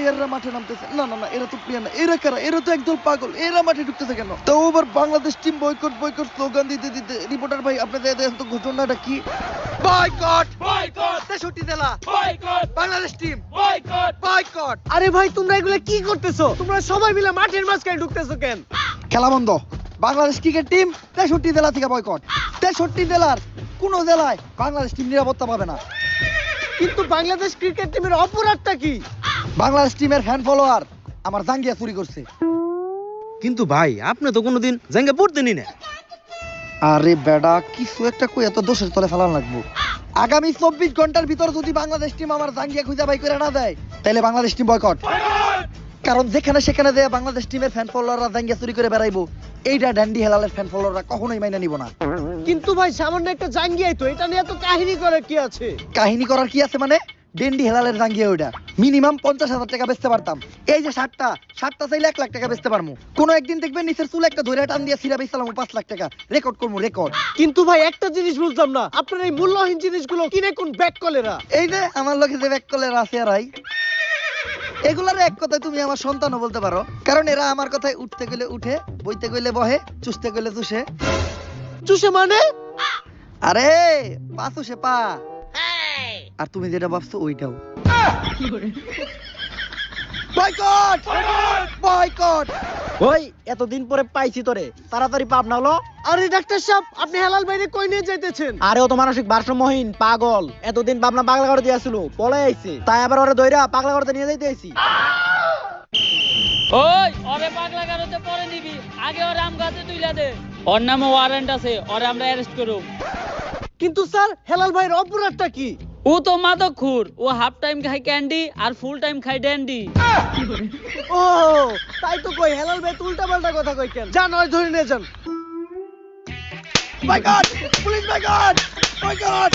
প্লেয়াররা মাঠে নামতেছে। না না না এরা তো প্লেয়ার না। এরা কারা? এরা তো একদল পাগল। এরা মাঠে ঢুকতেছে কেন? তো আবার Bangladesh team boycott boycott slogan দিতে দিতে রিপোর্টার ভাই আপনাদের দেখেন তো ঘটনাটা কি? বয়কট বয়কট তেষট্টি জেলা। Boycott Bangladesh team boycott boycott আরে ভাই তোমরা এগুলো কি করতেছো? তোমরা সবাই মিলে মাঠের মাঝখানে ঢুকতেছো কেন? খেলা বন্ধ। বাংলাদেশ ক্রিকেট টিম তেষট্টি জেলা থেকে বয়কট তেষট্টি জেলার কোন জেলায় বাংলাদেশ টিম নিরাপত্তা পাবে না। কিন্তু বাংলাদেশ ক্রিকেট টিমের অপরাধটা কি? বাংলাদেশ টিমের ফ্যান ফলোয়ার আমার জাঙ্গিয়া চুরি করছে। কিন্তু ভাই আপনি তো কোনোদিন জাঙ্গা পড়তেনি না। আরে বেডা কিছু একটা কই এত দোষের তলে ফেলান লাগবো। আগামী চব্বিশ ঘণ্টার ভিতর যদি বাংলাদেশ টিম আমার জাঙ্গিয়া খুঁজে বাই করে না দেয় তাহলে বাংলাদেশ টিম বয়কট কারণ যেখানে সেখানে দেয়া বাংলাদেশ টিমের ফ্যান ফলোয়াররা জাঙ্গিয়া চুরি করে বেড়াইবো এইটা ড্যান্ডি হেলালের ফ্যান ফলোয়াররা কখনোই মাইনা নিব না। কিন্তু ভাই সামান্য একটা জাঙ্গিয়াই তো এটা নিয়ে তো কাহিনী করার কি আছে? কাহিনী করার কি আছে মানে? ডেন্ডি হেলালের জাঙ্গিয়া ওইটা মিনিমাম পঞ্চাশ হাজার টাকা বেচতে পারতাম। এই যে ষাটটা ষাটটা চাইলে এক লাখ টাকা বেচতে পারব কোনো একদিন দেখবেন নিচের চুল একটা ধরে টান দিয়ে সিরা বেচলাম পাঁচ লাখ টাকা। রেকর্ড করব রেকর্ড কিন্তু ভাই একটা জিনিস বুঝলাম না। আপনার এই মূল্যহীন জিনিসগুলো কিনে কোন ব্যাক কলেরা? এই যে আমার লোকে যে ব্যাক কলের আছে আর এগুলার এক কথায় তুমি আমার সন্তানও বলতে পারো। কারণ এরা আমার কথায় উঠতে গেলে উঠে বইতে গেলে বহে চুষতে গেলে চুষে। চুষে মানে? আরে পা চুষে পা। আর তুমি যেটা ভাবছ ওইটাও। বয়কট! বয়কট! ওই এতদিন পরে পাইছি তোরে। তাড়াতাড়ি পাপ না হলো। আরে ডাক্তার সাহেব আপনি হেলাল বাইরে কই নিয়ে যাইতেছেন? আরে ও তো মানসিক ভারসাম্যহীন পাগল। এতদিন ভাবনা পাগলা করে দিয়েছিল পলে আইছে। তাই আবার ওরে দইরা পাগলা করতে নিয়ে যাইতে আইছি। ওই ওরে পাগলা গারোতে পরে নিবি। আগে ওর আম গাছে তুইলা দে। ওর নামে ওয়ারেন্ট আছে ওরে আমরা অ্যারেস্ট করব কিন্তু স্যার হেলাল ভাইয়ের অপরাধটা কি? ও তো মাদক খুর ও হাফ টাইম খায় ক্যান্ডি আর ফুল টাইম খায় ড্যান্ডি ও, তাই তো কই, হেলাল ভাই উল্টা পাল্টা কথা কই কেন জান ওই ধরে নিয়ে যান। God police my God my boycott